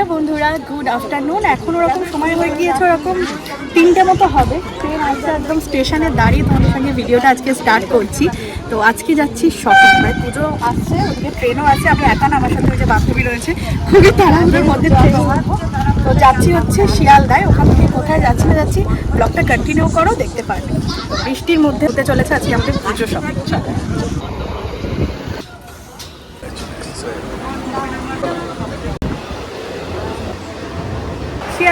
Hello বন্ধুরা good afternoon এখন ওরকম সময় হয়ে গিয়েছে, ওরকম তিনটে মতো হবে। ট্রেন আসছে একদম স্টেশনে দাঁড়িয়ে তোমাদের সঙ্গে ভিডিওটা আজকে স্টার্ট করছি। তো আজকে যাচ্ছি শপিং মানে পুজো আসছে, ওদিকে ট্রেনও আছে আমি একা আমার সাথে যে বান্ধবী রয়েছে। খুবই তাড়াহুড়োর মধ্যে ট্রেন তো যাচ্ছি হচ্ছে শিয়ালদায়, ওখান থেকে কোথায় যাচ্ছি না যাচ্ছি ব্লগটা কন্টিনিউ করো, দেখতে পারবে। বৃষ্টির মধ্যে হতে চলেছে আজকে আমাদের পুজো শপিং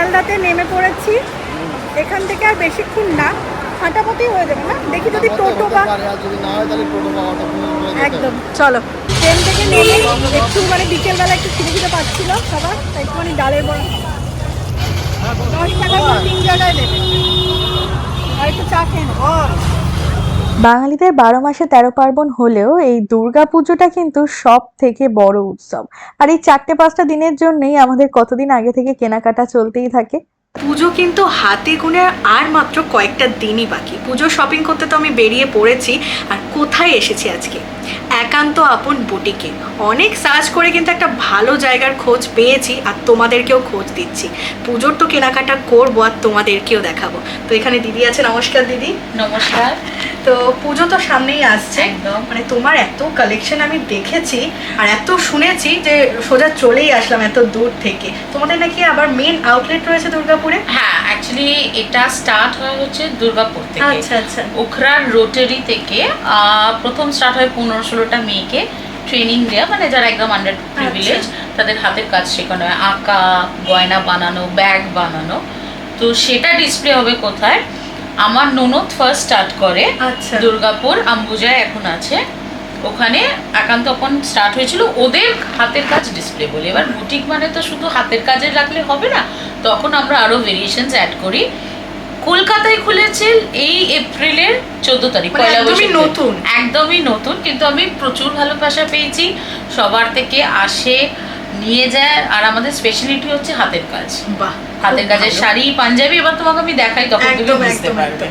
শিয়ালদাতে নেমে পড়েছি। এখান থেকে আর বেশিক্ষণ না। হাঁটাপথি হয়ে যাবে না। দেখি যদি টোটো বা একদম। চলো। ট্রেন থেকে নেমে একটু মানে বিকেলবেলা একটু খিদে খিদে পাচ্ছিল সবার তাই একটুখানি ডালের বড় দশ টাকা তিন জায়গায় দেবে আর একটু চা খেয়ে বাঙালিদের বারো মাসে তেরো পার্বণ হলেও এই দুর্গা পুজোটা কিন্তু সব থেকে বড় উৎসব। আর এই চারটে পাঁচটা দিনের জন্যই আমাদের কতদিন আগে থেকে কেনাকাটা চলতেই থাকে? পুজো কিন্তু হাতে গুনে আর মাত্র কয়েকটা দিনই বাকি। পুজো শপিং করতে তো আমি বেরিয়ে পড়েছি আর কোথায় এসেছি আজকে? একান্ত আপন বুটিকে। অনেক সার্চ করে কিন্তু একটা ভালো জায়গার খোঁজ পেয়েছি আর তোমাদেরকেও খোঁজ দিচ্ছি। পুজোর তো কেনাকাটা করব আর তোমাদেরকেও দেখাবো। তো এখানে দিদি আছে নমস্কার দিদি। নমস্কার। তো পুজো তো সামনেই আসছে। একদম। মানে তোমার এত কালেকশন আমি দেখেছি আর এত শুনেছি যে সোজা চলেই আসলাম এত দূর থেকে। তোমাদের নাকি আবার মেন আউটলেট রয়েছে দুর্গাপুরে? হ্যাঁ অ্যাকচুয়ালি এটা স্টার্ট হয় হচ্ছে দুর্গাপুর থেকে। আচ্ছা আচ্ছা। ওখরার রোটারি থেকে প্রথম স্টার্ট হয় পনেরো ষোলোটা মেয়েকে ট্রেনিং দেওয়া মানে যারা একদম আন্ডার প্রিভিলেজ তাদের হাতের কাজ শেখানো হয়। আঁকা গয়না বানানো ব্যাগ বানানো। তো সেটা ডিসপ্লে হবে কোথায়? আমার ননদ ফার্স্ট স্টার্ট করে আচ্ছা। দুর্গাপুর আম্বুজায় এখন আছে। ওখানে একান্ত তখন স্টার্ট হয়েছিল। ওদের হাতের কাজ ডিসপ্লে বলে। এবার বুটিক মানে তো শুধু হাতের কাজে রাখলে হবে না তখন আমরা আরও ভেরিয়েশনস অ্যাড করি। কলকাতায় খুলেছে এই এপ্রিলের চোদ্দ তারিখ মানে একদমই নতুন। একদমই নতুন কিন্তু আমি প্রচুর ভালোবাসা পেয়েছি। সবার থেকে আসে নিয়ে যায় আর আমাদের স্পেশালিটি হচ্ছে হাতের কাজ। বাহ হাতের কাজের শাড়ি পাঞ্জাবি এবার তোমাকে আমি দেখাই তখন তুমি বুঝতে পারবে।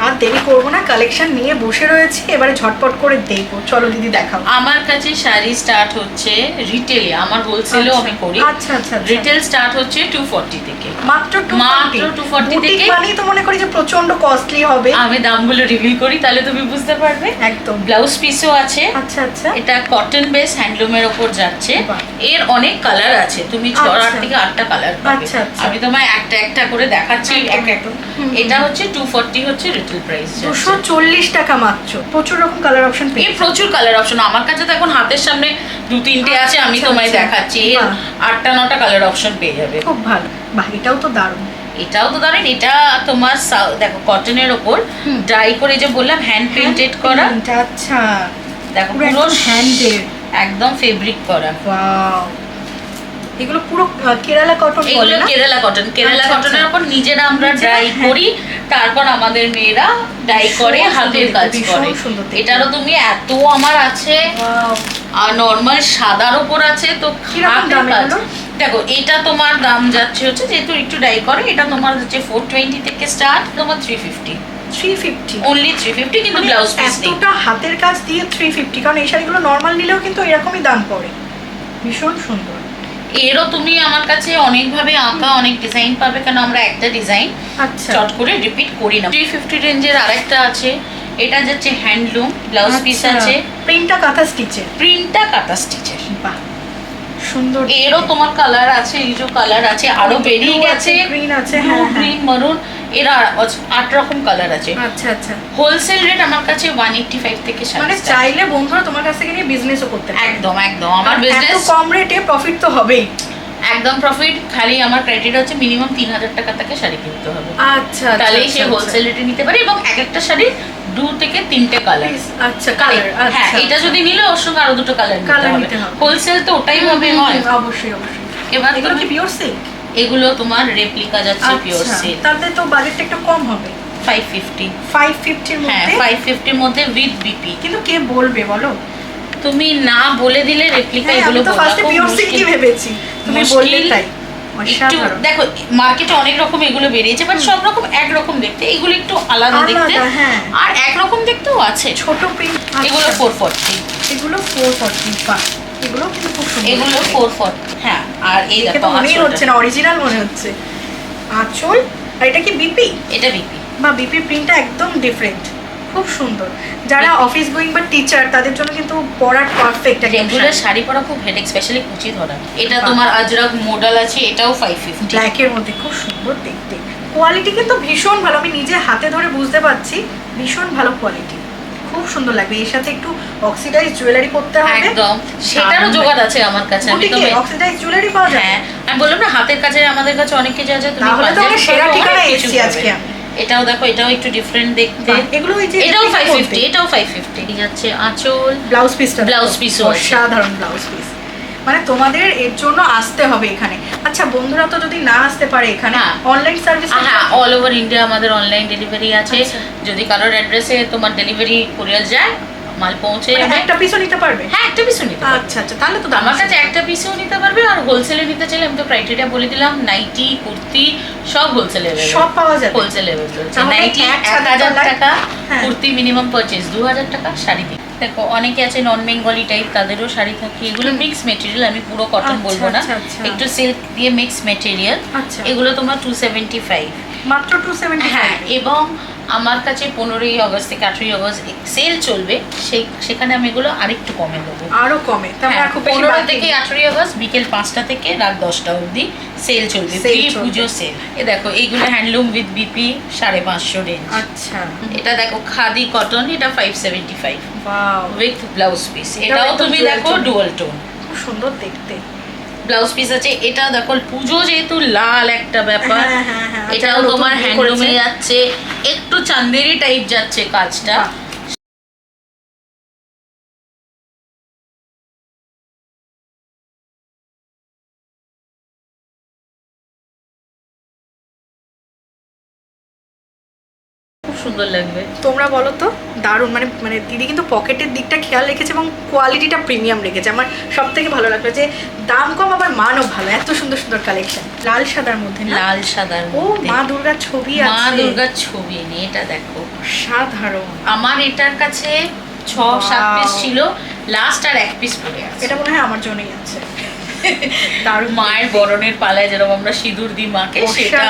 আর দেরি করব না কালেকশন নিয়ে বসে রয়েছি এবারে ঝটপট করে দেখব। চলো দিদি দেখাও। আমার কাছে শাড়ি স্টার্ট হচ্ছে রিটেলে আমার হোলসেলও আমি করি। আচ্ছা আচ্ছা আচ্ছা। রিটেল স্টার্ট হচ্ছে টু ফর্টি থেকে। মাত্র টু মাত্র 240 থেকে। মানেই তো মনে করি যে প্রচণ্ড কস্টলি হবে। আমি দামগুলো রিভিল করি তাহলে তুমি বুঝতে পারবে। একদম। ব্লাউজ পিসও আছে। আচ্ছা আচ্ছা। এটা কটন বেস হ্যান্ডলুমের ওপর যাচ্ছে। এর অনেক কালার আছে। তুমি ছ আচ্ছা। আট থেকে আটটা কালার পাবে। আচ্ছা, আচ্ছা। আমি তোমায় একটা একটা করে দেখাচ্ছি। এক এক। এটা হচ্ছে টু ফর্টি হচ্ছে রিটেল প্রাইস দুশো চল্লিশ টাকা মাত্র। প্রচুর রকম কালার অপশন পেয়ে প্রচুর কালার অপশন আমার কাছে তো এখন হাতের সামনে দু তিনটে আছে আমি আচ্ছা, তোমায় আচ্ছা। দেখাচ্ছি। আটটা নটা কালার অপশন পেয়ে যাবে। খুব ভালো। বাহ এটাও তো দারুণ। এটাও তো ধরেন এটা তোমার দেখো কটনের ওপর। ডাই করে যে বললাম হ্যান্ড প্রিন্টেড করা। আচ্ছা। দেখো পুরো একদম একদম ফেব্রিক করা। ওয়াও এগুলো পুরো কেরালা কটন এগুলো কেরালা কটন কেরালা আচ্ছা, কটনের আচ্ছা। ওপর নিজেরা আমরা ড্রাই হ্যাঁ। করি তারপর আমাদের মেয়েরা ডাই করে হাতের কাজ করে। এটারও তুমি এত আমার আছে। আর নর্মাল সাদার ওপর আছে তো হাতের কাজ। দেখো এটা তোমার দাম যাচ্ছে হচ্ছে যেহেতু একটু ডাই করে এটা তোমার হচ্ছে ফোর টোয়েন্টি থেকে স্টার্ট তোমার three fifty 350 only three fifty কিন্তু মানে হাতের কাজ দিয়ে 350 কারণ এই শাড়িগুলো নর্মাল নিলেও কিন্তু এরকমই দাম পড়ে। ভীষণ সুন্দর। এরও তুমি আমার কাছে অনেকভাবে আঁকা অনেক ডিজাইন পাবে কেন আমরা একটা ডিজাইন আচ্ছা। চট করে রিপিট করি না। থ্রি ফিফটি রেঞ্জের আরেকটা আছে এটা যাচ্ছে হ্যান্ডলুম ব্লাউজ পিস। আছে। প্রিন্টটা কাঁথা স্টিচের প্রিন্টটা কাঁথা স্টিচের বাহ সুন্দর। এরও তোমার কালার আছে এই যে কালার আছে আরও বেরিয়ে গেছে। গ্রিন আছে, হ্যাঁ, হ্যাঁ। গ্রিন মারুন এর আট রকম কালার আছে। আচ্ছা আচ্ছা। হোলসেল রেট আমার কাছে ওয়ান এইটটি ফাইভ থেকে মানে চাইলে বন্ধুরা তোমার কাছ থেকে নিয়ে বিজনেসও করতে একদম একদম। আমার বিজনেস কম রেটে প্রফিট তো হবেই। একদম প্রফিট খালি আমার ক্রাইটেরিয়া হচ্ছে মিনিমাম তিন হাজার টাকা থেকে শাড়ি কিনতে হবে। আচ্ছা তাহলেই সে হোলসেল রেটে নিতে পারে এবং এক একটা শাড়ির দু থেকে তিনটে কালার আচ্ছা কালার হ্যাঁ আচ্ছা। এটা যদি নিলে ওর সঙ্গে আরও দুটো কালার হবে। নিতে হবে। হোলসেল তো ওটাই হুম, হয় অবশ্যই অবশ্যই। এবার এগুলো কি পিওর সিল্ক এগুলো তোমার রেপ্লিকা যাচ্ছে পিওর আচ্ছা সিল্ক তাহলে তো বাজেটটা একটু কম হবে। ফাইভ ফিফটি 550 এর হ্যাঁ মধ্যে? মধ্যে উইথ বিপি কিন্তু কে বলবে বলো? তুমি না বলে দিলে রেপ্লিকা হ্যাঁ এগুলো বলা খুব পিওর সিল্কই মুশকিল। ভেবেছি? তুমি বললে তাই। একটু দেখো মার্কেটে অনেক রকম এগুলো বেরিয়েছে বাট সব রকম একরকম দেখতে। এগুলো একটু আলাদা দেখতে। হ্যাঁ। আর একরকম দেখতেও আছে। ছোট প্রিন্ট এগুলো ফোর ফর্টি এগুলো ফোর ফর্টি এগুলো ফোর ফোর হ্যাঁ আর এই দেখো মনেই হচ্ছে না অরিজিনাল মনে হচ্ছে। আঁচল? আর এটা কি বিপি এটা বিপি বা বিপি প্রিন্টটা একদম ডিফারেন্ট খুব সুন্দর। যারা অফিস গোয়িং বা টিচার তাদের জন্য কিন্তু পড়ার পারফেক্ট রেগুলার শাড়ি পরা খুব হেডেক স্পেশালি কুচি ধরা। এটা তোমার আজরাক মডেল আছে এটাও ফাইভ ফিফটি ব্ল্যাকের মধ্যে খুব সুন্দর দেখতে। কোয়ালিটি কিন্তু ভীষণ ভালো আমি নিজে হাতে ধরে বুঝতে পারছি ভীষণ ভালো কোয়ালিটি খুব সুন্দর লাগবে। এর সাথে একটু অক্সিডাইজ জুয়েলারি পরতে হবে। একদম। সেটারও জোগাড় আছে আমার কাছে আমি তো অক্সিডাইজ জুয়েলারি পাওয়া যায় হ্যাঁ। আমি বললাম না হাতের কাছে আমাদের কাছে অনেক কিছু আছে তুমি তাহলে তো আমরা সেরা ঠিকানা ঠিকানায় এসেছি আজকে। এটাও দেখো এটাও একটু ডিফারেন্ট দেখতে। এগুলো ওই যে এটাও এর ফাইভ মধ্যে। ফিফটি এটাও 550 ঠিক আছে আঁচল। ব্লাউজ পিসটা ব্লাউজ পিস সাধারণ অসাধারণ ব্লাউজ পিস মানে তোমাদের এর জন্য আসতে হবে এখানে। আচ্ছা বন্ধুরা তো যদি না আসতে পারে এখানে। অনলাইন সার্ভিস হ্যাঁ অল ওভার ইন্ডিয়া আমাদের অনলাইন ডেলিভারি আছে। আচ্ছা। যদি কারোর অ্যাড্রেসে তোমার ডেলিভারি কুরিয়ার যায় মাল পৌঁছে যাবে। একটা পিসও নিতে পারবে? হ্যাঁ একটা পিসও নিতে পারবে। আচ্ছা আচ্ছা তাহলে তো আমার কাছে একটা পিসও নিতে পারবে আর হোলসেলে নিতে চাইলে আমি তো ক্রাইটেরিয়া বলে দিলাম নাইটি কুর্তি সব হোলসেলে সব পাওয়া যাবে। হোলসেল নাইটি এক হাজার টাকা হ্যাঁ। কুর্তি মিনিমাম পারচেজ দু হাজার টাকা শাড়ি দেখো অনেকে আছে নন বেঙ্গলি টাইপ তাদেরও শাড়ি থাকে। এগুলো মিক্স মেটেরিয়াল আমি পুরো কটন আচ্ছা, বলব না। আচ্ছা, আচ্ছা। একটু সিল্ক দিয়ে মিক্স মেটেরিয়াল এগুলো তোমার টু সেভেন্টি ফাইভ মাত্র টু সেভেন্টি হ্যাঁ এবং আমার কাছে পনেরোই আগস্ট থেকে আঠেরোই আগস্ট সেল চলবে সেই সেখানে আমি এগুলো আরেকটু কমে দেবো। আরও কমে হ্যাঁ, পনেরো থেকে আঠেরোই আগস্ট বিকেল পাঁচটা থেকে রাত দশটা অবধি সেল চলবে প্রি পুজো সেল এ দেখো এইগুলো হ্যান্ডলুম উইথ বিপি সাড়ে পাঁচশো রেঞ্জ আচ্ছা। এটা দেখো খাদি কটন এটা five seventy five with blouse piece এটাও তুমি দেখো ডুয়াল টোন খুব সুন্দর দেখতে। ব্লাউজ পিস আছে। এটা দেখো পুজো যেহেতু লাল একটা ব্যাপার হ্যাঁ, হ্যাঁ, হ্যাঁ। আচ্ছা, এটাও তোমার বিয়ে হ্যান্ডলুমে যাচ্ছে। একটু চান্দেরি টাইপ যাচ্ছে কাজটা। সুন্দর লাগবে। তোমরা বলো তো দারুণ মানে মানে দিদি কিন্তু পকেটের দিকটা খেয়াল রেখেছে এবং কোয়ালিটিটা প্রিমিয়াম রেখেছে। আমার সব থেকে ভালো লাগল যে দাম কম আবার মানও ভালো। এত সুন্দর সুন্দর কালেকশন লাল সাদার মধ্যে লাল সাদার ও মা দুর্গার ছবি মা আছে। দুর্গার ছবি নিয়ে এটা দেখো। সাধারণ আমার এটার কাছে ছ সাত পিস ছিল। লাস্ট আর এক পিস পড়ে আছে। এটা মনে হয় আমার জন্যই আছে। দারুণ মায়ের বরণের পালায় যেরকম আমরা সিঁদুর দিই মাকে সেটা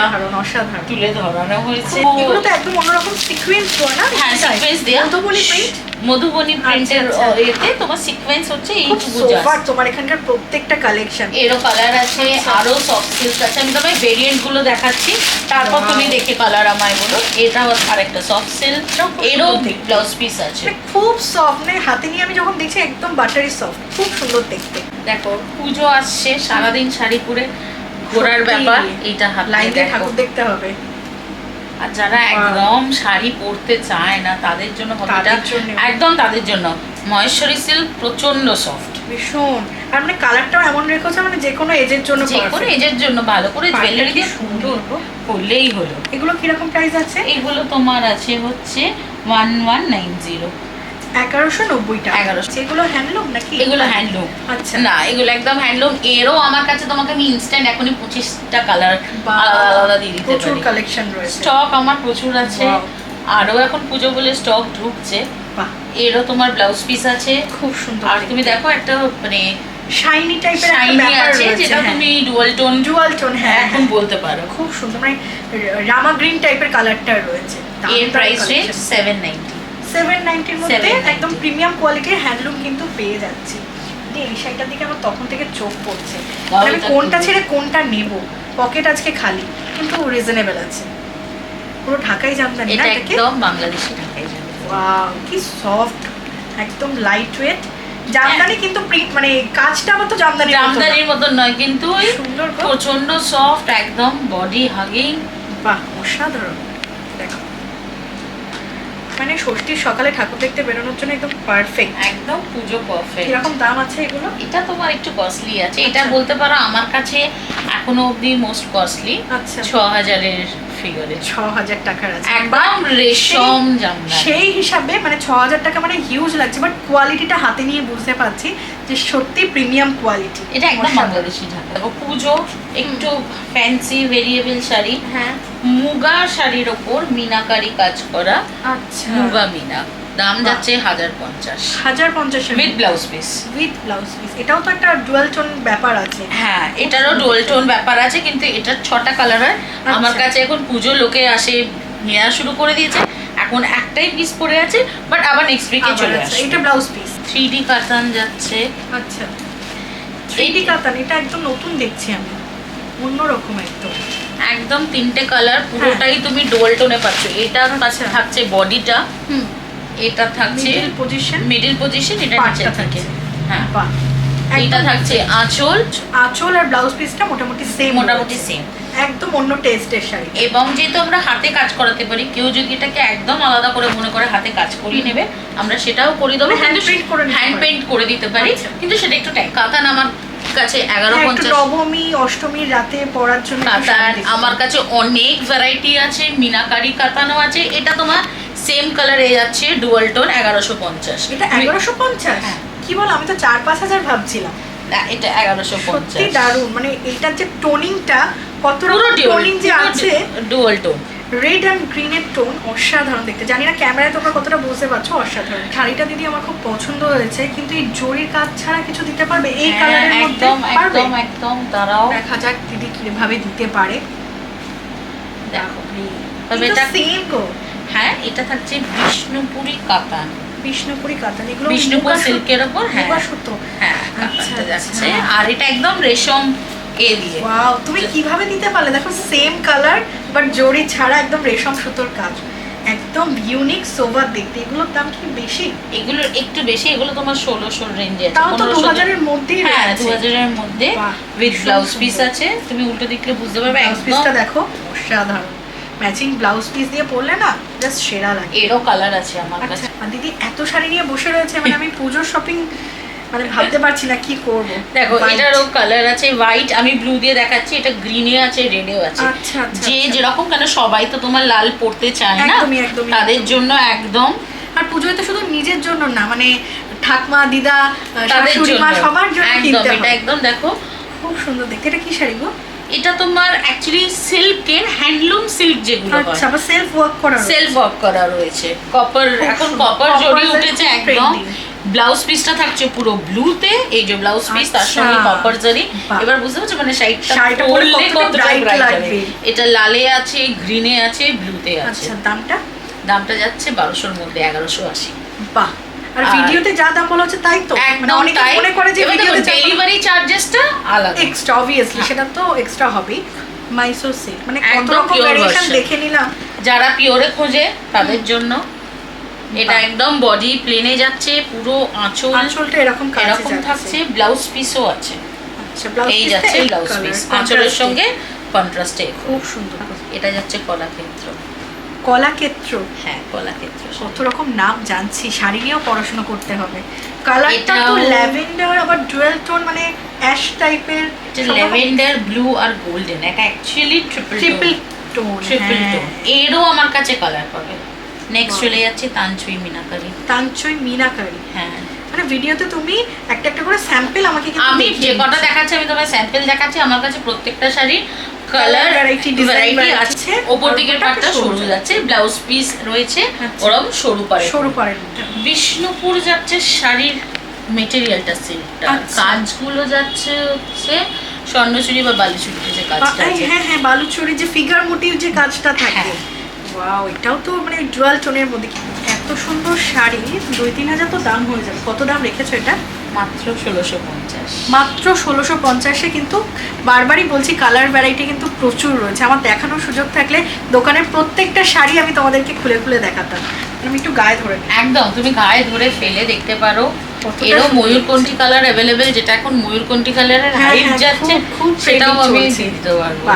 অসাধারণ তুলে ধরানো হয়েছে। এগুলো তো একদম অন্যরকম সিকোয়েন্স না? হ্যাঁ সিকোয়েন্স দেয়া। মধুবনী প্রিন্ট মধুবনী প্রিন্টের আচ্ছা, আচ্ছা। এতে তোমার সিকোয়েন্স হচ্ছে খুব সোফার তোমার এখানকার প্রত্যেকটা কালেকশন এরও কালার আছে। আরও সফট সিল্ক আছে। আমি তোমায় ভেরিয়েন্টগুলো দেখাচ্ছি। তারপর তুমি দেখে কালার আমায় বলো। এটা আরেকটা সফট সিল্ক এরও ব্লাউজ পিস আছে। মানে খুব সফট মানে হাতে নিয়ে আমি যখন দেখছি একদম বাটারি সফট খুব সুন্দর দেখতে। দেখো পুজো আসছে সারাদিন শাড়ি পরে ঘোরার ব্যাপার এইটা লাইন ঠাকুর দেখতে হবে। আর যারা একদম শাড়ি পরতে চায় না তাদের জন্য হবিটা তাদের জন্য। একদম তাদের জন্য। মহেশ্বরী সিল্ক প্রচণ্ড সফট ভীষণ। আর মানে কালারটাও এমন রেখেছে মানে যে কোনো এজের জন্য যে কোনো এজের জন্য ভালো করে জুয়েলারি দিয়ে সুন্দর। করলেই হলো। এগুলো কীরকম প্রাইস আছে? এগুলো তোমার আছে হচ্ছে ওয়ান ওয়ান নাইন জিরো এগারোশো নব্বই টাকা 1100 যেগুলো হ্যান্ডলুম নাকি? এগুলো হ্যান্ডলুম আচ্ছা। না এগুলো একদম হ্যান্ডলুম এরও আমার কাছে তোমাকে আমি ইনস্ট্যান্ট এখনই পঁচিশটা কালার আলাদা আলাদা দিয়ে দিতে প্রচুর কালেকশন রয়েছে। স্টক আমার প্রচুর আছে. আরও এখন পুজো বলে স্টক ঢুকছে। এরও তোমার ব্লাউজ পিস আছে। খুব সুন্দর আর তুমি দেখো একটা মানে শাইনি টাইপের শাইনি আছে যেটা হ্যাঁ। তুমি ডুয়াল টোন জুয়াল টোন হ্যাঁ এখন বলতে পারো। খুব সুন্দর। মানে রামা গ্রিন টাইপের কালারটা রয়েছে। এর price range seven ninety seven নাইনটির মধ্যে একদম প্রিমিয়াম কোয়ালিটির হ্যান্ডলুম কিন্তু পেয়ে যাচ্ছি। এই শাড়িটার দিকে আমার তখন থেকে চোখ পড়ছে। আমি কোনটা ছেড়ে কোনটা নেব? পকেট আজকে খালি কিন্তু রিজনেবল আছে। পুরো ঢাকাই জামদানি না এটা এটাকে? একদম বাংলাদেশি ঢাকাই ওয়াও কি সফট একদম লাইট ওয়েট জামদানি কিন্তু প্রিন্ট মানে কাজটা আবার তো জামদানি জামদানির মতন নয় কিন্তু সুন্দর। প্রচণ্ড সফট একদম বডি হাগিং বাহ অসাধারণ। মানে ষষ্ঠীর সকালে ঠাকুর দেখতে বেরোনোর জন্য একদম পারফেক্ট একদম পুজো পারফেক্ট কীরকম দাম আছে এগুলো? এটা তোমার একটু কস্টলি আছে। এটা আচ্ছা। বলতে পারো আমার কাছে এখনও অবধি মোস্ট কস্টলি আচ্ছা। ছ হাজারের ফিগারে ছ হাজার টাকার আছে। একদম রেশম জামদানি। সেই হিসাবে মানে ছ হাজার টাকা মানে হিউজ লাগছে বাট কোয়ালিটিটা হাতে নিয়ে বুঝতে পারছি যে সত্যি প্রিমিয়াম কোয়ালিটি এটা একদম বাংলাদেশি ঢাকা। দেখো পুজো একটু ফ্যান্সি ভেরিয়েবল শাড়ি। হ্যাঁ। মুগা শাড়ির ওপর মিনাকারি কাজ করা। আচ্ছা। মুগা মিনা দাম যাচ্ছে হাজার পঞ্চাশ। হাজার পঞ্চাশের with blouse piece with blouse piece এটাও তো একটা ডুয়াল টোন ব্যাপার আছে। হ্যাঁ এটারও ডোল টোন ব্যাপার আছে কিন্তু এটার ছটা কালার হয়। আমার আচ্ছা। কাছে এখন পুজো লোকে আসে নেওয়া শুরু করে দিয়েছে। এখন একটাই পিস পড়ে আছে বাট আবার নেক্সট উইকে চলে আসবে। এটা ব্লাউজ পিস থ্রি ডি কাতান যাচ্ছে। আচ্ছা। থ্রি কাতান এটা একদম নতুন দেখছি আমি। অন্যরকম একদম। একদম তিনটে কালার পুরোটাই তুমি ডোল টোনে পাচ্ছ। এটা কাছে হ্যাঁ। আচ্ছা। থাকছে বডিটা হুম। এটা থাকছে মিডল পজিশন মিডিল পজিশন এটা নিচে থাকে হ্যাঁ। এটা থাকছে আঁচল। আঁচল আর ব্লাউজ পিসটা মোটামুটি সেম মোটামুটি সেম একদম অন্য টেস্টের শাড়ি। এবং যেহেতু আমরা হাতে কাজ করাতে পারি কেউ যদি এটাকে একদম আলাদা করে মনে করে হাতে কাজ করিয়ে নেবে আমরা সেটাও করে দেবো। Hand paint করে হ্যান্ড পারি। পেন্ট করে দিতে পারি। আচ্ছা। কিন্তু সেটা একটু টাইম কাতান আমার কাছে এগারো হ্যাঁ, পঞ্চাশ। নবমী অষ্টমীর রাতে পরার জন্য কাতান আমার কাছে অনেক ভ্যারাইটি আছে। মিনাকারি কাতানও আছে। এটা তোমার সেম কালারে যাচ্ছে ডুয়াল টোন এগারোশো পঞ্চাশ। এটা এগারোশো পঞ্চাশ? হ্যাঁ। কি বল আমি তো চার পাঁচ হাজার ভাবছিলাম। এটা এগারোশো সত্যি পঞ্চাশ। দারুণ মানে এটার যে টোনিংটা কত রকম টোনিং যে আছে ডুয়াল টোন রেড অ্যান্ড গ্রিনের টোন অসাধারণ দেখতে। জানি না ক্যামেরায় তোমরা কতটা বুঝতে পারছ অসাধারণ। শাড়িটা দিদি আমার খুব পছন্দ হয়েছে কিন্তু এই জরির কাজ ছাড়া কিছু দিতে পারবে? এই কালারের মধ্যে হ্যাঁ, একদম একদম একদম দাঁড়াও। দেখা যাক দিদি কীভাবে দিতে পারে। দেখো তবে এটা এটা সেম গো। হ্যাঁ এটা থাকছে বিষ্ণুপুরি কাতান। বিষ্ণুপুরি কাতান এগুলো বিষ্ণুপুর সিল্কের সুতো- হ্যাঁ। সুতো হ্যাঁ আচ্ছা, যাচ্ছে। আচ্ছা। আর এটা একদম রেশম এ দিয়ে। ওয়াও তুমি কীভাবে দিতে পারলে? দেখো সেম কালার বাট জরি ছাড়া একদম রেশম সুতোর কাজ। একদম ইউনিক সোভার দেখতে। এগুলোর দাম কি বেশি? এগুলো একটু বেশি এগুলো তোমার ষোলোশো রেঞ্জে তাও তো দু হাজারের মধ্যেই হ্যাঁ দু হাজারের মধ্যে উইথ ব্লাউজ পিস আছে। তুমি উল্টো দেখলে বুঝতে পারবে ব্লাউজ পিসটা দেখো অসাধারণ। ম্যাচিং ব্লাউজ পিস দিয়ে পরলে না জাস্ট সেরা লাগে। এরও কালার আছে আমার আচ্ছা কাছে। দিদি এত শাড়ি নিয়ে বসে রয়েছে মানে আমি পুজোর শপিং মানে ভাবতে পারছি না কি করব। দেখো এটারও কালার আছে হোয়াইট আমি ব্লু দিয়ে দেখাচ্ছি এটা গ্রিনে আছে রেডেও আছে। আচ্ছা আচ্ছা যে। যেরকম কেন সবাই তো তোমার লাল পড়তে চায় না? একদমই, একদমই, তাদের জন্য একদম। আর পুজোয় তো শুধু নিজের জন্য না মানে ঠাকমা দিদা তাদের শাশুড়ি মা সবার জন্য কিনতে এটা একদম দেখো। খুব সুন্দর দেখতে। এটা কি শাড়ি গো? এটা তোমার অ্যাকচুয়ালি সিল্কের হ্যান্ডলুম সিল্ক যেগুলো আচ্ছা আবার সেলফ ওয়ার্ক করা। সেলফ ওয়ার্ক করা রয়েছে। কপার এখন কপার জড়ি উঠেছে একদম। ব্লাউজ পিসটা থাকছে পুরো ব্লুতে এই যে ব্লাউজ পিস তার আচ্ছা। সঙ্গে কপার জরি। এবার বুঝতে পারছ মানে শাড়িটা শাড়িটা পরে পরলে কতটা ব্রাইট। লাগবে। এটা লালে আছে গ্রিনে আছে ব্লুতে আছে। আচ্ছা দামটা? দামটা যাচ্ছে বারোশোর মধ্যে এগারোশো আশি। বাহ। আর ভিডিওতে যা দাম বলা হচ্ছে তাই তো। মানে অনেকে মনে করে যে ভিডিওতে ডেলিভারি চার্জেসটা আলাদা। এক্সট্রা অবভিয়াসলি সেটা তো এক্সট্রা হবেই। সিল্ক মানে কত রকম দেখে নিলাম। যারা পিওরে খোঁজে তাদের জন্য। এটা একদম বডি প্লেনে যাচ্ছে পুরো আঁচল আঁচলটা এরকম এরকম থাকছে ব্লাউজ পিসও আছে। আচ্ছা এই যাচ্ছে ব্লাউজ পিস আঁচলের সঙ্গে কন্ট্রাস্টে খুব সুন্দর। এটা যাচ্ছে কলাক্ষেত্র। কলাক্ষেত্র। হ্যাঁ কলাক্ষেত্র কত রকম নাম জানছি শাড়ি নিয়েও পড়াশোনা করতে হবে। কালারটা তো ল্যাভেন্ডার আবার ডুয়েল টোন মানে অ্যাশ টাইপের ল্যাভেন্ডার ব্লু আর গোল্ডেন এটা actually triple triple tone triple. Tone এরও আমার কাছে কালার পাবে। নেক্সট চলে যাচ্ছে তানচুই মিনাকারি। তাঞ্চই মিনাকারি। হ্যাঁ। মানে ভিডিওতে তুমি একটা একটা করে স্যাম্পল আমাকে আমি যে কটা দেখাচ্ছি আমি তোমার স্যাম্পল দেখাচ্ছি। আমার কাছে প্রত্যেকটা শাড়ির কালার ভ্যারাইটি আছে। ওপর দিকের পাটটা সরু। যাচ্ছে ব্লাউজ পিস রয়েছে আচ্ছা। ওরম সরু পারে সরু মধ্যে। বিষ্ণুপুর যাচ্ছে শাড়ির মেটেরিয়ালটা সিল্কটা আচ্ছা। কাজগুলো যাচ্ছে হচ্ছে স্বর্ণচুরি বা বালিচুরিতে যে কাজটা আছে হ্যাঁ হ্যাঁ বালুচুরি যে ফিগার মোটিভ যে কাজটা থাকে। হ্যাঁ। ওয়াও এটাও তো মানে ডুয়াল টোনের মধ্যে। এত সুন্দর শাড়ি দুই তিন হাজার তো দাম হয়ে যাবে। কত দাম রেখেছো এটা? মাত্র ষোলোশো পঞ্চাশ। মাত্র ষোলোশো পঞ্চাশে কিন্তু বারবারই বলছি কালার ভ্যারাইটি কিন্তু প্রচুর রয়েছে। আমার দেখানোর সুযোগ থাকলে দোকানের প্রত্যেকটা শাড়ি আমি তোমাদেরকে খুলে খুলে দেখাতাম। আমি একটু গায়ে ধরে একদম তুমি গায়ে ধরে ফেলে দেখতে পারো। এরও ময়ূরকণ্ঠী কালার অ্যাভেলেবেল যেটা এখন ময়ূরকণ্ঠী কালারের হ্যাঁ, হাইট হ্যাঁ, যাচ্ছে খুব- সেটাও আমি দিতে পারব।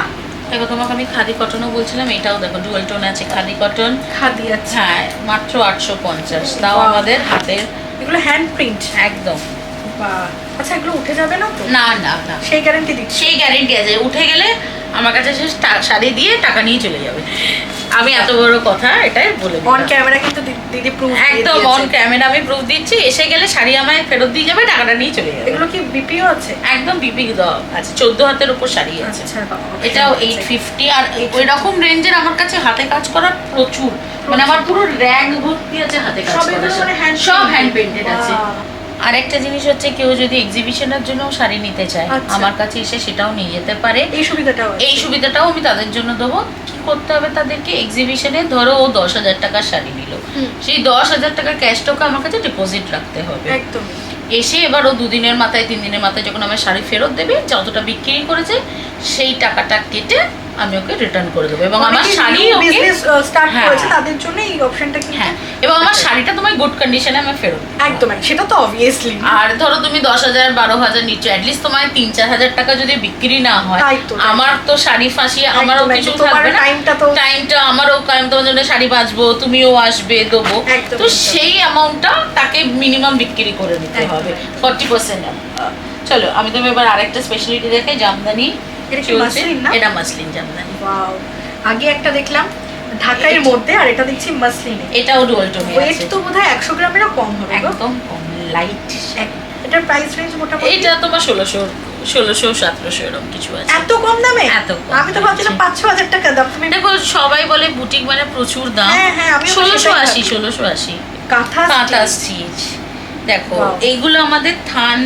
দেখো তোমাকে আমি খাদি কটনও বলছিলাম এটাও দেখো ডুয়াল টোন আছে খাদি কটন খাদি আছে। হ্যাঁ মাত্র আটশো পঞ্চাশ। তাও আমাদের হাতের। এগুলো হ্যান্ড প্রিন্ট একদম। আচ্ছা এগুলো উঠে যাবে না তো? না না না। সেই গ্যারান্টি দিচ্ছি। সেই গ্যারেন্টি আছে। উঠে গেলে আমার কাছে সে শাড়ি দিয়ে টাকা নিয়ে চলে যাবে। আমি এত বড় কথা এটাই বলে অন ক্যামেরা কিন্তু দিদি প্রুফ একদম অন ক্যামেরা আমি প্রুফ দিচ্ছি। এসে গেলে শাড়ি আমায় ফেরত দিয়ে যাবে টাকাটা নিয়ে চলে যাবে। এগুলো কি বিপিও আছে? একদম বিপি দেওয়া আছে। চোদ্দ হাতের উপর শাড়ি আছে। আচ্ছা এটাও এইট ফিফটি আর ওই রকম রেঞ্জের আমার কাছে হাতে কাজ করা প্রচুর। মানে আমার পুরো র্যাক ভর্তি আছে হাতে কাজ সব করা মানে সব হ্যান্ড পেন্টেড আছে. আর একটা জিনিস হচ্ছে কেউ যদি এক্সিবিশনের জন্য শাড়ি নিতে চায় আচ্ছা। আমার কাছে এসে সেটাও নিয়ে যেতে পারে। এই সুবিধাটাও এই সুবিধাটাও আমি তাদের জন্য দেবো। কি করতে হবে তাদেরকে? এক্সিবিশনে ধরো ও দশ হাজার টাকার শাড়ি নিল। সেই দশ হাজার টাকার ক্যাশটাকে আমার কাছে ডিপোজিট রাখতে হবে। একদম এসে এবার ও দুদিনের মাথায় তিন দিনের মাথায় যখন আমার শাড়ি ফেরত দেবে যতটা বিক্রি করেছে সেই টাকাটা কেটে আমি ওকে রিটার্ন করে দেবো। এবং আমার শাড়ি ওকে বিজনেস স্টার্ট হ্যাঁ। করেছে তাদের জন্য এই অপশনটা কিন্তু? হ্যাঁ। এবং আমার শাড়িটা তোমার গুড কন্ডিশনে আমি ফেরত একদম। সেটা তো অবভিয়াসলি আর ধরো তুমি দশ হাজার বারো হাজার নিচ্ছ অ্যাটলিস্ট তোমার তিন চার হাজার টাকা যদি বিক্রি না হয়। আমার তো শাড়ি ফাঁসিয়ে আমারও কিছু থাকবে না। টাইমটা তো টাইমটা আমারও কারণ তোমার জন্য শাড়ি বাঁচবো তুমিও আসবে দেবো। তো। সেই অ্যামাউন্টটা তাকে মিনিমাম বিক্রি করে দিতে হবে। ফর্টি পার্সেন্ট চলো আমি তুমি এবার আরেকটা স্পেশালিটি দেখাই জামদানি। কি চলছে। এটা মাসলিন জামদানি। আগে একটা দেখলাম ঢাকাইয়ের মধ্যে আর এটা দেখছি মাসলিনে এটাও ডুয়াল টোনে ওয়েট তো বোধহয় একশো গ্রামেরও কম হবে একদম কম লাইট এটার প্রাইস রেঞ্জ মোটামুটি এটা তোমার ষোলোশো ষোলোশো সতেরোশো এরকম কিছু আছে। এত কম দামে? এত আমি তো ভাবছিলাম পাঁচ ছ হাজার টাকা দাম। তুমি দেখো সবাই বলে বুটিক মানে প্রচুর দাম। হ্যাঁ, হ্যাঁ, ষোলোশো আশি ষোলোশো আশি। কাঁথা কাঁথা। স্টিচ দেখো. এইগুলো আমাদের থান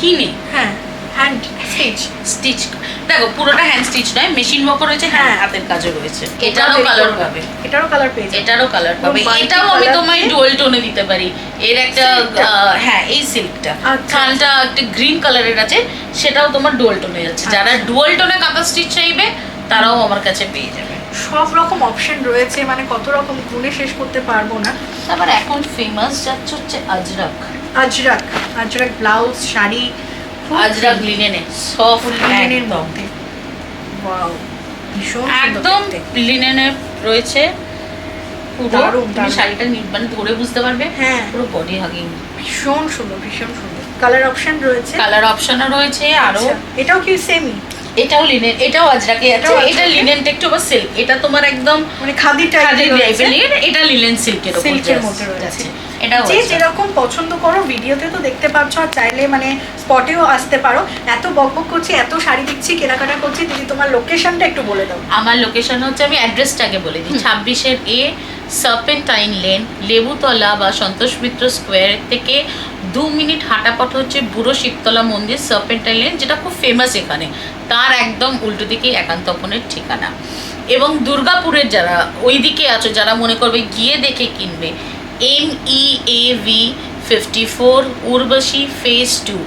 কিনে। হ্যাঁ। হ্যান্ড স্টিচ স্টিচ দেখো পুরোটা হ্যান্ড স্টিচ নয় মেশিন ওয়ার্কও রয়েছে হ্যাঁ। হাতের কাজও রয়েছে। এটারও কালার পাবে। এটারও কালার পেয়ে এটারও কালার পাবে। এটাও আমি তোমায় ডুয়াল টোনে দিতে পারি। এর একটা হ্যাঁ এই সিল্কটা। একটা গ্রিন কালারের আছে সেটাও তোমার ডুয়াল টোনে যাচ্ছে যারা। ডুয়াল টোনে কাঁথা স্টিচ চাইবে তারাও আমার কাছে পেয়ে যাবে। সব রকম অপশন রয়েছে মানে কত রকম গুণে শেষ করতে পারব না। তারপর এখন ফেমাস যাচ্ছে হচ্ছে আজরাক। আজরাক আজরাক ব্লাউজ শাড়ি খুব আজরাক লিনেনে সফট লিনেনের মধ্যে ওয়াও ভীষণ একদম লিনেনে রয়েছে পুরো। তুমি শাড়িটা মানে ধরে বুঝতে পারবে হ্যাঁ। পুরো বডি হাগিং ভীষণ সুন্দর ভীষণ সুন্দর। কালার অপশন রয়েছে? কালার অপশনও রয়েছে আরও। আচ্ছা, এটাও কি সেমি এটাও লিনেন এটাও আজরাকে আছে। এটা? লিনেনটা একটু আবার সিল্ক এটা তোমার একদম মানে খাদি টাইপের এটা লিনেন সিল্কের উপর সিল্কের মধ্যে রয়েছে। এটাও যে যেরকম পছন্দ করো ভিডিওতে তো দেখতে পাচ্ছ আর চাইলে মানে স্পটেও আসতে পারো। এত বকবক করছি এত শাড়ি দিচ্ছি কেনাকাটা করছি দিদি তোমার লোকেশনটা একটু বলে দাও। আমার লোকেশন হচ্ছে আমি অ্যাড্রেসটাকে বলে দিই। ছাব্বিশের এ সার্পেন্টাইন লেন লেবুতলা বা সন্তোষ মিত্র স্কোয়ার থেকে দু মিনিট হাঁটা পথ হচ্ছে বুড়ো শিবতলা মন্দির সার্পেন্টাইন লেন যেটা খুব ফেমাস এখানে। তার একদম উল্টো দিকে একান্তপনের ঠিকানা। এবং দুর্গাপুরের যারা ওই দিকে আছো যারা মনে করবে গিয়ে দেখে কিনবে M E A V fifty four Urvashi phase two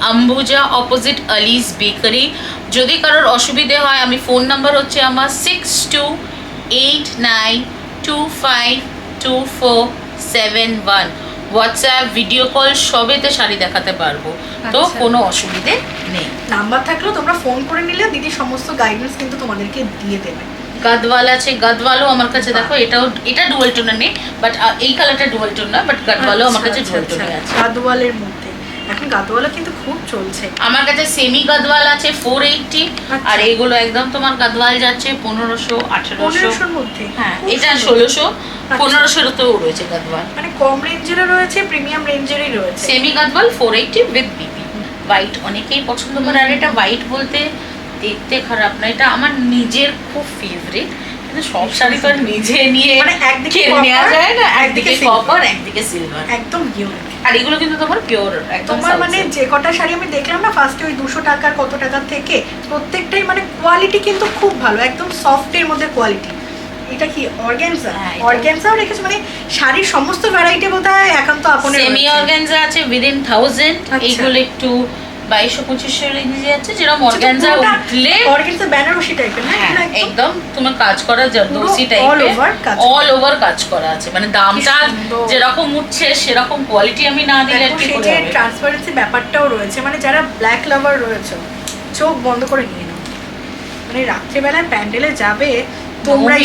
Ambuja opposite Alice bakery যদি কারোর অসুবিধে হয় আমি ফোন নাম্বার হচ্ছে আমার six two eight nine two five two four seven one WhatsApp video call সবেতে sari দেখাতে পারব। তো আচ্ছা। কোনো অসুবিধে নেই। নাম্বার থাকলেও তোমরা ফোন করে নিলে দিদি সমস্ত গাইডেন্স কিন্তু তোমাদেরকে দিয়ে দেবে। গাদওয়াল আছে গাদওয়ালও আমার কাছে দেখো এটাও এটা ডুয়াল টোনের নেই বাট এই কালারটা ডুয়াল টোন না বাট গাদওয়ালও আমার কাছে আচ্ছা, ডুয়াল আচ্ছা, টোনে আছে। গাদোয়ালের মধ্যে। এখন গাদোয়ালা কিন্তু খুব চলছে। আমার কাছে সেমি গাদওয়াল আছে ফোর এইটটি আচ্ছা। আর এইগুলো একদম তোমার গাদওয়াল যাচ্ছে পনেরোশো আঠেরোশো। পনেরোশোর মধ্যে? হ্যাঁ এটা সুন্দর। ষোলোশো পনেরোশোতেও রয়েছে গাদওয়াল মানে কম রেঞ্জেরও রয়েছে প্রিমিয়াম রেঞ্জেরই রয়েছে। Semi Gadwal four eighty with BP white অনেকেই পছন্দ করে আর এটা হোয়াইট বলতে দেখতে খারাপ না এটা আমার নিজের খুব ফেভারিট কিন্তু সব শাড়ি তো নিজে নিয়ে মানে একদিকে নেওয়া যায় না একদিকে কপার একদিকে সিলভার একদম ইউনিক আর এগুলো কিন্তু তোমার পিওর একদম তোমার মানে যে কটা শাড়ি আমি দেখলাম না ফার্স্টে ওই দুশো টাকার কত টাকার থেকে প্রত্যেকটাই মানে কোয়ালিটি কিন্তু খুব ভালো একদম সফটের মধ্যে কোয়ালিটি এটা কি অর্গ্যানজা হ্যাঁ, এটা- রেখেছে মানে শাড়ির সমস্ত ভ্যারাইটি বোধ হয় একান্ত আপনের সেমি অর্গানজা আছে উইদিন থাউজেন্ড। এইগুলো একটু বাইশশো পঁচিশশো রেঞ্জে যাচ্ছে যেরকম অর্গানজা উঠলে অর্গ্যানজা বেনারসি টাইপের না একদম। তোমার কাজ করা জর্দোসি পুরো টাইপের অল ওভার কাজ করা। আছে। মানে দামটা যেরকম উঠছে সেরকম কোয়ালিটি আমি না দিলে আর কি করে ট্রান্সপারেন্সি ব্যাপারটাও রয়েছে। মানে যারা ব্ল্যাক লাভার রয়েছে চোখ বন্ধ করে নিয়ে নাও। মানে রাত্রেবেলায় প্যান্ডেলে যাবে তোমরাই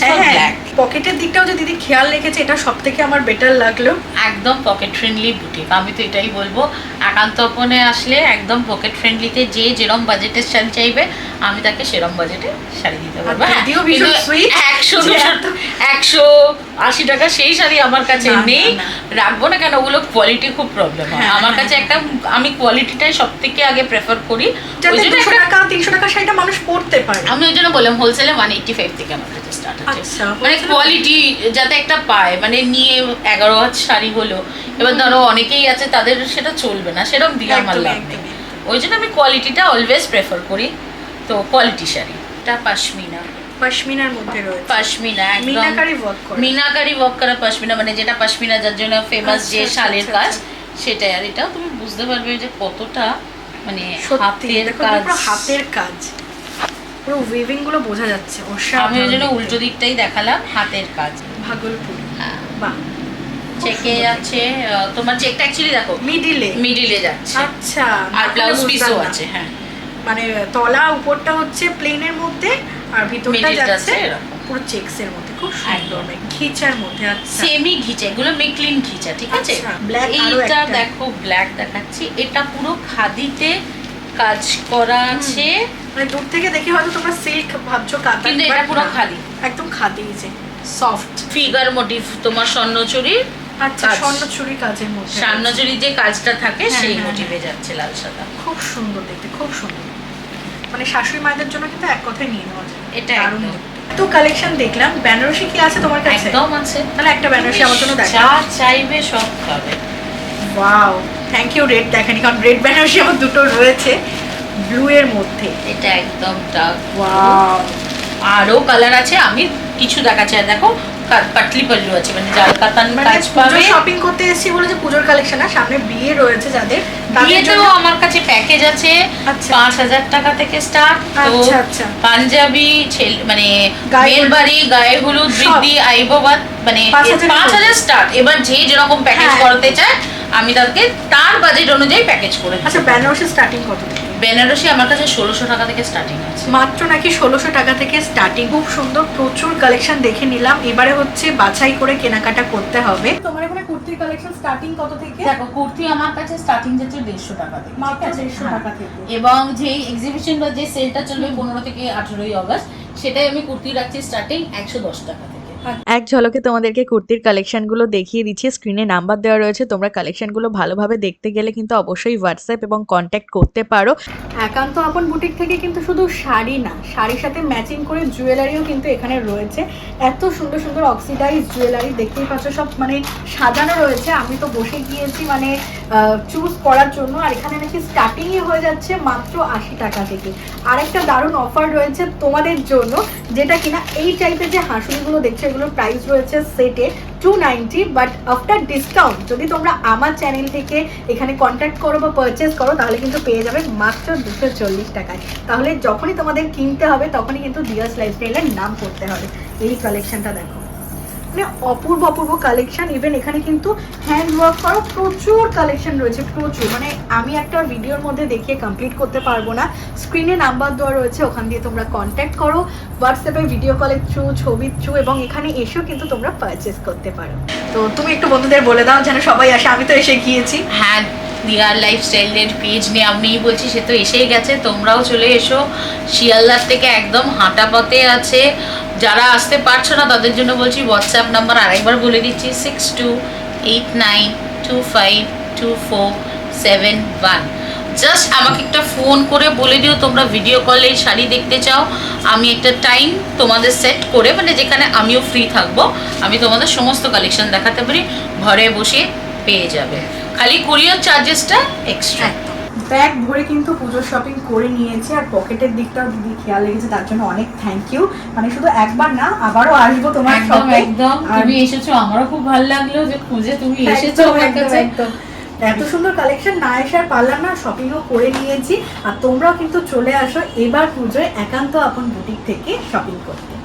for হ্যাঁ, black. পকেটের দিকটাও যে দিদি খেয়াল রেখেছে এটা সব থেকে আমার বেটার লাগল। একদম পকেট ফ্রেন্ডলি বুটিক আমি তো এটাই বলব একান্তপনে আসলে একদম পকেট ফ্রেন্ডলিতে যে যেরম বাজেটের শাড়ি চাইবে আমি তাকে সেরম বাজেটে শাড়ি দিতে পারব হ্যাঁ, একশো একশো আশি টাকা সেই শাড়ি আমার কাছে নেই। রাখব না কেন? ওগুলো কোয়ালিটি খুব প্রবলেম হয় হ্যাঁ, আমার হ্যাঁ, কাছে একটা আমি কোয়ালিটিটাই সব থেকে আগে প্রেফার করি। দুশো টাকা তিনশো টাকা শাড়িটা মানুষ পরতে পারে। আমি ওই জন্য বললাম হোলসেলে ওয়ান এইটটি ফাইভ থেকে আমার কাছে স্টার্ট আছে আচ্ছা, মানে কোয়ালিটি যাতে একটা পায় মানে নিয়ে এগারো হাত শাড়ি হলো। এবার ধরো অনেকেই আছে তাদের সেটা চলবে না সেরকম দিয়ে আমার লাভ নেই। ওই জন্য আমি কোয়ালিটিটা অলওয়েজ প্রেফার করি। তো কোয়ালিটি শাড়ি। এটা পাশমিনা। পশমিনার মধ্যে রয়েছে। পাশমিনা একদম। মিনাকারি করা। মিনাকারি ওয়ার্ক করা পাশমিনা মানে যেটা পাশমিনা যার জন্য ফেমাস আচ্ছা, যে আচ্ছা, শালের আচ্ছা, কাজ। সেটাই। আর তুমি বুঝতে পারবে যে কতটা মানে হাতের কাজ। হাতের কাজ। পুরো উইভিংগুলো বোঝা যাচ্ছে। আমি ওই জন্য উল্টো দিকটাই দেখালাম হাতের কাজ। ভাগলপুর। হ্যাঁ। বাহ। চেকে যাচ্ছে তোমার চেকটা অ্যাকচুয়ালি দেখো মিডিলে মিডিলে যাচ্ছে। আচ্ছা আর ব্লাউজ পিসও আছে হ্যাঁ। মানে তলা উপরটা হচ্ছে প্লেনের মধ্যে আর ভিতরটা যাচ্ছে পুরো চেকস এর মধ্যে খুব সুন্দর মানে ঘিচার মধ্যে আচ্ছা। সেমি ঘিচা এগুলো মেকলিন ঘিচা ঠিক আছে? আচ্ছা, এইটা দেখো ব্ল্যাক দেখাচ্ছি। এটা পুরো খাদিতে কাজ করা আছে। মানে দূর থেকে দেখে হয়তো তোমরা সিল্ক ভাবছ কাতান কিন্তু এটা পুরো খাদি। একদম খাদি যে। সফট ফিগার মোটিভ তোমার স্বর্ণচুরির আচ্ছা। স্বর্ণচুরি কাজের মধ্যে। স্বর্ণচুরির যে কাজটা থাকে হ্যাঁ, সেই হ্যাঁ, মোটিভে যাচ্ছে লাল সাদা। খুব সুন্দর দেখতে খুব সুন্দর। মানে শাশুড়ি মায়েদের জন্য কিন্তু এক কথায় নিয়ে নেওয়া যায়। এটা দারুণ। তো কালেকশন দেখলাম বেনারসি কি আছে তোমার কাছে? একদম আছে। তাহলে একটা বেনারসি আমার জন্য দেখা। যা চাইবে সব পাবে। ওয়াও থ্যাংক ইউ রেড দেখানি। কারণ রেড বেনারসি আমার দুটো রয়েছে ব্লু এর মধ্যে। এটা একদম ডার্ক ওয়াও আরও কালার আছে আমি কিছু দেখাচ্ছি। আর দেখো পাল্লু আছে মানে জাল কাতান মানে কাজ পাবে শপিং করতে এসেছি বলে যে পুজোর কালেকশন সামনে বিয়ে রয়েছে যাদের বিয়েতেও আমার কাছে প্যাকেজ আছে আচ্ছা। পাঁচ হাজার টাকা থেকে স্টার্ট তো আচ্ছা, আচ্ছা। পাঞ্জাবি ছেলে মানে মেয়ের বাড়ি গায়ে হলুদ। বৃদ্ধি আইবাবাদ মানে পাঁচ হাজার স্টার্ট এবার যে যেরকম প্যাকেজ। করতে চায় আমি তাদেরকে তার বাজেট অনুযায়ী প্যাকেজ করে আচ্ছা বেনারসি স্টার্টিং কত থেকে বেনারসি আমার কাছে ষোলোশো টাকা থেকে স্টার্টিং আছে মাত্র নাকি ষোলোশো টাকা থেকে স্টার্টিং খুব সুন্দর প্রচুর কালেকশন দেখে নিলাম এবারে হচ্ছে বাছাই করে কেনাকাটা করতে হবে তোমার এখানে কুর্তির কালেকশন স্টার্টিং কত থেকে দেখো কুর্তি আমার কাছে স্টার্টিং যাচ্ছে দেড়শো টাকা থেকে মাত্র? 150 হ্যাঁ। টাকা থেকে। এবং যে এক্সিবিশন বা যে সেলটা চলবে পনেরো থেকে আঠেরোই অগস্ট সেটাই আমি কুর্তি রাখছি স্টার্টিং একশো দশ টাকা এক ঝলকে তোমাদেরকে কুর্তির কালেকশনগুলো দেখিয়ে দিচ্ছি। স্ক্রিনে নাম্বার দেওয়া রয়েছে। তোমরা কালেকশনগুলো ভালোভাবে দেখতে গেলে কিন্তু অবশ্যই হোয়াটসঅ্যাপ এবং কন্ট্যাক্ট করতে পারো। একান্ত আপন বুটিক থেকে কিন্তু শুধু শাড়ি না, শাড়ির সাথে ম্যাচিং করে জুয়েলারিও কিন্তু এখানে রয়েছে। এত সুন্দর সুন্দর অক্সিডাইজ জুয়েলারি দেখতেই পাচ্ছ, সব মানে সাজানো রয়েছে। আমি তো বসে গিয়েছি মানে চুজ করার জন্য, আর এখানে নাকি স্টার্টিংই হয়ে যাচ্ছে মাত্র আশি টাকা থেকে। আরেকটা দারুণ অফার রয়েছে তোমাদের জন্য, যেটা কিনা এই টাইপের যে হাঁসুলিগুলো দেখছ এগুলোর প্রাইস রয়েছে সেটে two ninety but after discount যদি তোমরা আমার চ্যানেল থেকে এখানে কন্ট্যাক্ট করো বা পারচেস করো, তাহলে কিন্তু পেয়ে যাবে মাত্র দুশো চল্লিশ টাকায়। তাহলে যখনই তোমাদের কিনতে হবে, তখনই কিন্তু দিয়াস লাইফস্টাইলের নাম করতে হবে। এই কালেকশনটা দেখো। মানে অপূর্ব অপূর্ব কালেকশন ইভেন এখানে কিন্তু হ্যান্ড ওয়ার্ক করা প্রচুর কালেকশন রয়েছে, প্রচুর। মানে আমি একটা ভিডিওর মধ্যে দেখিয়ে কমপ্লিট করতে পারব না। স্ক্রিনে নাম্বার দেওয়া রয়েছে, ওখান দিয়ে তোমরা কন্ট্যাক্ট করো হোয়াটসঅ্যাপে ভিডিও কলের থ্রু ছবির থ্রু এবং এখানে এসেও কিন্তু তোমরা পারচেস করতে পারো। তো তুমি একটু বন্ধুদের বলে দাও, যেন সবাই আসে। আমি তো এসে গিয়েছি। হ্যাঁ দিয়ার লাইফস্টাইলের পেজ নিয়ে আমিই বলছি, সে তো এসেই গেছে। তোমরাও চলে এসো। শিয়ালদার থেকে একদম হাঁটা পথে আছে। যারা আসতে পারছ না, তাদের জন্য বলছি হোয়াটসঅ্যাপ নাম্বার আরেকবার বলে দিচ্ছি six two eight nine two five two four seven one just আমাকে একটা ফোন করে বলে দিও, তোমরা ভিডিও কলে শাড়ি দেখতে চাও। আমি একটা টাইম তোমাদের সেট করে মানে যেখানে আমিও ফ্রি থাকব, আমি তোমাদের সমস্ত কালেকশন দেখাতে পারি, ঘরে বসে পেয়ে যাবে। খালি কুরিয়ার চার্জেসটা এক্সট্রা ব্যাগ ভরে কিন্তু পুজোর শপিং করে নিয়েছি আর পকেটের দিকটাও দিদি খেয়াল লেগেছে তার জন্য অনেক থ্যাংক ইউ মানে শুধু একবার না আবারও আসব তোমার শপে একদম তুমি এসেছ আমারও খুব ভালো লাগল যে খুঁজে তুমি এসেছ একদম, আমার কাছে। একদম। এত সুন্দর কালেকশন না এসে আর পারলাম না শপিংও করে নিয়েছি। আর তোমরাও কিন্তু চলে আসো এবার পুজোয় একান্ত আপন বুটিক থেকে শপিং করতে।